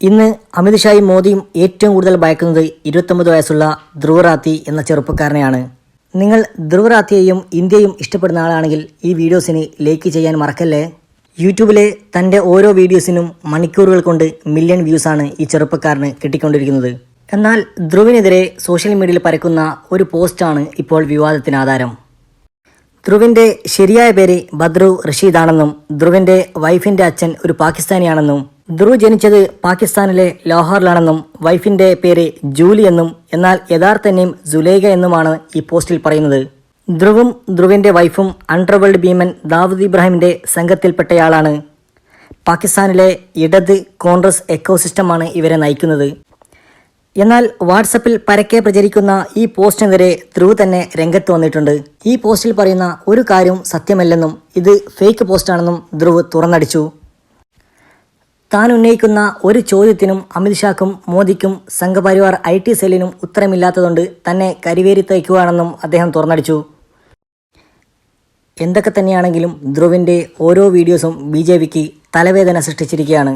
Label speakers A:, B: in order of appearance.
A: ഇന്ന് അമിത്ഷായും മോദിയും ഏറ്റവും കൂടുതൽ ഭയക്കുന്നത് ഇരുപത്തൊമ്പത് വയസ്സുള്ള ധ്രുവറാത്തി എന്ന ചെറുപ്പക്കാരനെയാണ്. നിങ്ങൾ ധ്രുവറാത്തിയെയും ഇന്ത്യയും ഇഷ്ടപ്പെടുന്ന ആളാണെങ്കിൽ ഈ വീഡിയോസിന് ലൈക്ക് ചെയ്യാൻ മറക്കല്ലേ? യൂട്യൂബിലെ തന്റെ ഓരോ വീഡിയോസിനും മണിക്കൂറുകൾ കൊണ്ട് മില്യൺ വ്യൂസാണ് ഈ ചെറുപ്പക്കാരന് കിട്ടിക്കൊണ്ടിരിക്കുന്നത്. എന്നാൽ ധ്രുവിനെതിരെ സോഷ്യൽ മീഡിയയിൽ പരക്കുന്ന ഒരു പോസ്റ്റാണ് ഇപ്പോൾ വിവാദത്തിന് ആധാരം. ധ്രുവിന്റെ ശരിയായ പേര് ബദ്രു റഷീദാണെന്നും ധ്രുവിന്റെ വൈഫിന്റെ അച്ഛൻ ഒരു പാകിസ്ഥാനിയാണെന്നും ധ്രുവ് ജനിച്ചത് പാകിസ്ഥാനിലെ ലാഹോറിലാണെന്നും വൈഫിന്റെ പേര് ജൂലി എന്നും എന്നാൽ യഥാർത്ഥ നെയിം സുലേഖ എന്നുമാണ് ഈ പോസ്റ്റിൽ പറയുന്നത്. ധ്രുവും ധ്രുവിന്റെ വൈഫും അണ്ടർവേൾഡ് ഭീമൻ ദാവൂദ് ഇബ്രാഹിമിന്റെ സംഘത്തിൽപ്പെട്ടയാളാണ്. പാകിസ്ഥാനിലെ ഇടത് കോൺഗ്രസ് എക്കോസിസ്റ്റമാണ് ഇവരെ നയിക്കുന്നത്. എന്നാൽ വാട്സപ്പിൽ പരക്കെ പ്രചരിക്കുന്ന ഈ പോസ്റ്റിനെതിരെ ധ്രുവ് തന്നെ രംഗത്ത് വന്നിട്ടുണ്ട്. ഈ പോസ്റ്റിൽ പറയുന്ന ഒരു കാര്യവും സത്യമല്ലെന്നും ഇത് ഫേക്ക് പോസ്റ്റാണെന്നും ധ്രുവ് തുറന്നടിച്ചു. താൻ ഉന്നയിക്കുന്ന ഒരു ചോദ്യത്തിനും അമിത്ഷാക്കും മോദിക്കും സംഘപരിവാർ ഐ ടി സെല്ലിനും ഉത്തരമില്ലാത്തതുകൊണ്ട് തന്നെ കരിവേരി തയ്ക്കുകയാണെന്നും അദ്ദേഹം തുറന്നടിച്ചു. എന്തൊക്കെ തന്നെയാണെങ്കിലും ധ്രുവിന്റെ ഓരോ വീഡിയോസും ബി ജെ പിക്ക് തലവേദന സൃഷ്ടിച്ചിരിക്കുകയാണ്.